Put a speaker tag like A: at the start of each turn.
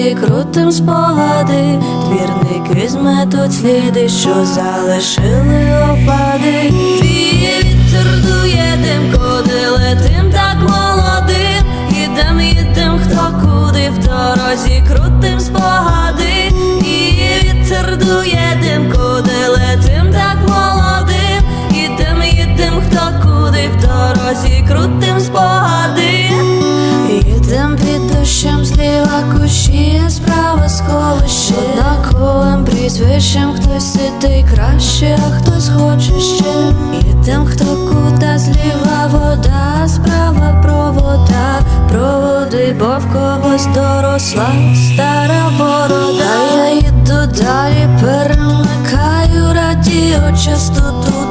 A: крутим спогади, двірники зметуть сліди, що залишили опади. Твій вітер дує дим, куди летим так молодим. Ідем, їдем, хто куди в дорозі, крутим спогади. І вітер дує дим, куди летим так молодим. Ідем, їдем, хто куди в дорозі, крутим спогади. Їдем під дощем зліва кущі, справа сховище. Однаковим прізвищем хтось сидить краще, а хтось хоче ще. Їдем, хто куди зліва вода, справа провода. Проводи, бо в когось доросла стара борода. Я їду далі, перемикаю радіо частоту